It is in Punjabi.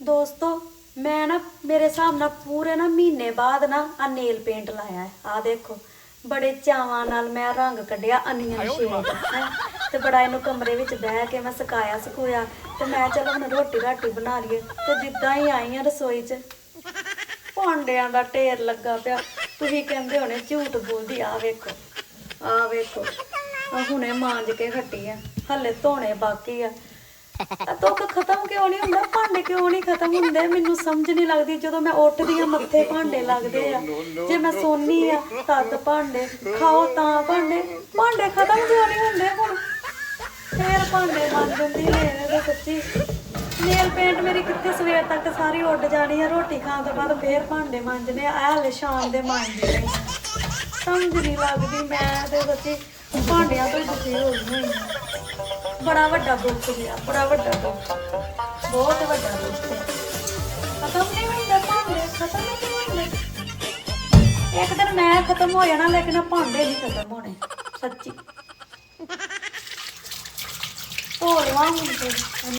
ਦੋਸਤੋ ਮੈਂ ਨਾ ਮੇਰੇ ਹਿਸਾਬ ਨਾਲ ਪੂਰੇ ਨਾ ਮਹੀਨੇ ਬਾਅਦ ਨਾ ਆ ਨੇਲ ਪੇਂਟ ਲਾਇਆ ਹੈ। ਆ ਦੇਖੋ ਬੜੇ ਚਾਵਾਂ ਨਾਲ ਮੈਂ ਰੰਗ ਕੱਢਿਆ ਅਨੀਅਨ ਸ਼ੇਡ ਤੇ ਬੜਾ ਇਹਨੂੰ ਕਮਰੇ ਵਿੱਚ ਬਹਿ ਕੇ ਮੈਂ ਸੁਕਾਇਆ ਸੁਕੂਇਆ। ਤੇ ਮੈਂ ਚਲੋ ਹੁਣ ਰੋਟੀ ਰਾਟੀ ਬਣਾ ਲਈਏ। ਤੇ ਜਿੱਦਾਂ ਹੀ ਆਈ ਆ ਰਸੋਈ 'ਚ ਭਾਂਡਿਆਂ ਦਾ ਢੇਰ ਲੱਗਾ ਪਿਆ। ਤੁਸੀਂ ਕਹਿੰਦੇ ਹੋਣੇ ਝੂਠ ਬੋਲਦੀ ਆ ਵੇਖੋ ਆ ਵੇਖੋ। ਆ ਹੁਣੇ ਮਾਂਜ ਕੇ ਹਟੀ ਆ। ਹੱਲੇ ਧੋਣੇ ਬਾਕੀ ਆ। ਆ ਦੁੱਖ ਖਤਮ ਕਿਉਂ ਨਹੀਂ ਹੁੰਦਾ? ਭਾਂਡੇ ਕਿਉਂ ਨਹੀਂ ਖਤਮ ਹੁੰਦੇ? ਮੈਨੂੰ ਸਮਝ ਨਹੀਂ ਲੱਗਦੀ ਜਦੋਂ ਮੈਂ ਉੱਠਦੀ ਆ ਮੱਥੇ ਭਾਂਡੇ ਲੱਗਦੇ ਆ। ਜੇ ਮੈਂ ਸੋਨੀ ਆ, ਤਦ ਭਾਂਡੇ ਖਾਓ ਤਾਂ ਭਾਂਡੇ। ਭਾਂਡੇ ਖਤਮ ਕਿਉਂ ਨਹੀਂ ਹੁੰਦੇ ਹੁਣ? ਫੇਰ ਭਾਂਡੇ ਮੰਨ ਨੇ ਇਹਦੇ ਸੱਚੀ। ਨੇਲ ਪੇਂਟ ਮੇਰੀ ਕਿੱਥੇ ਸਵੇਰ ਤੱਕ ਸਾਰੀ ਉੱਡ ਜਾਣੀ ਆ? ਰੋਟੀ ਖਾਣ ਤੋਂ ਬਾਅਦ ਫੇਰ ਭਾਂਡੇ ਮਾਂਜਣੇ ਆ। ਹਲੇ ਸ਼ਾਮ ਦੇ ਮਾਂਜਣੇ ਸਮਝ ਨਹੀਂ ਲੱਗਦੀ ਮੈਂ ਤੇ ਸੱਚੀ। ਭਾਂਡਿਆਂ ਤੋਂ ਹੀ ਦੁਖੀ ਹੋ ਗਈ ਹਾਂ। ਬੜਾ ਵੱਡਾ ਦੁੱਖ ਗਿਆ, ਬੜਾ ਵੱਡਾ ਦੁੱਖ। ਬਹੁਤ ਵੱਡਾ ਦੁੱਖ ਖਤਮ ਨਹੀਂ ਹੁੰਦਾ ਭਾਂਡੇ ਖਤਮ ਨਹੀਂ ਹੁੰਦੇ ਇੱਕ ਦਿਨ ਮੈਂ ਖਤਮ ਹੋ ਜਾਣਾ, ਲੇਕਿਨ ਭਾਂਡੇ ਨਹੀਂ ਖਤਮ ਹੋਣੇ, ਸੱਚੀ। ਧੋ ਲਵਾਂ